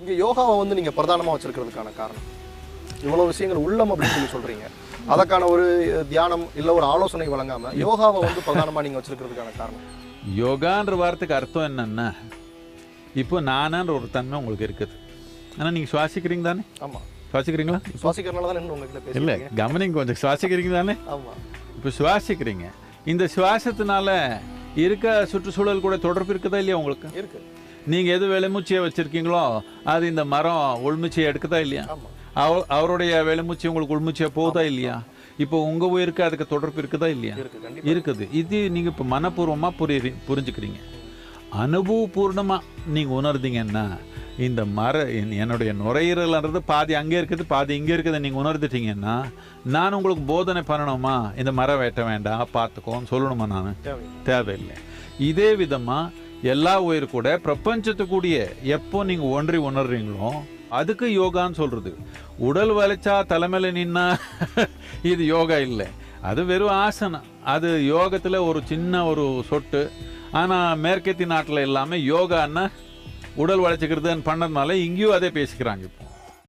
இங்க யோகாவை வந்து நீங்க பிரதானமா வச்சிருக்கிறதுக்கான காரணம். இவ்வளவு விஷயங்கள் உள்ளம் அப்படின்னு சொல்லி சொல்றீங்க. அதற்கான ஒரு தியானம் இல்ல ஒரு ஆலோசனை வழங்காம யோகாவை வந்து பிரதானமா நீங்க வச்சிருக்கிறதுக்கான காரணம். யோகான்ற வார்த்தைக்கு அர்த்தம் என்னன்னா இப்போ நானான்ற ஒரு தன்மை உங்களுக்கு இருக்குது. ஆனால் நீங்கள் சுவாசிக்கிறீங்க தானே? ஆமா. சுவாசிக்கிறீங்களா? சுவாசிக்கிறனால தான் உங்ககிட்ட இல்லை கவனிங்க கொஞ்சம் சுவாசிக்கிறீங்க தானே? ஆமா. இப்போ சுவாசிக்கிறீங்க. இந்த சுவாசத்தினால இருக்க சுற்றுச்சூழல் கூட தொடர்பு இருக்குதா இல்லையா உங்களுக்கு? இருக்கு. நீங்கள் எது வெளிமூச்சியை வச்சுருக்கீங்களோ அது இந்த மரம் உள்மூச்சியை எடுக்குதா இல்லையா? அவ அவருடைய வெளிமூச்சி உங்களுக்கு உள்மூச்சியாக போகுதா இல்லையா? இப்போ உங்கள் உயிருக்கு அதுக்கு தொடர்பு இருக்குதா இல்லையா? இருக்குது. இது நீங்கள் இப்போ மனப்பூர்வமாக புரி புரிஞ்சுக்கிறீங்க. அனுபவபூர்ணமாக நீங்கள் உணர்ந்தீங்கன்னா இந்த மர என்- என்னுடைய நுரையீரல்ன்றது பாதி அங்கே இருக்குது பாதி இங்கே இருக்குது. நீங்கள் உணர்ந்துட்டீங்கன்னா நான் உங்களுக்கு போதனை பண்ணணுமா? இந்த மரம் வெட்ட வேண்டாம் பார்த்துக்கோன்னு சொல்லணுமா நான்? தேவை தேவையில்லை. இதே விதமாக எல்லா உயிர் கூட பிரபஞ்சத்துக்கூடிய எப்போ நீங்கள் ஒன்றி உணர்றீங்களோ அதுக்கு யோகான்னு சொல்கிறது உடல் வளைச்சா தலைமையில நின்னா இது யோகா இல்லை. அது வெறும் ஆசனம். அது யோகத்தில் ஒரு சின்ன ஒரு சொட்டு. ஆனால் மேற்கத்தி நாட்டில் எல்லாமே யோகான்னா உடல் வளைச்சிக்கிறதுன்னு பண்ணதுனால இங்கேயும் அதே பேசிக்கிறாங்க இப்போ.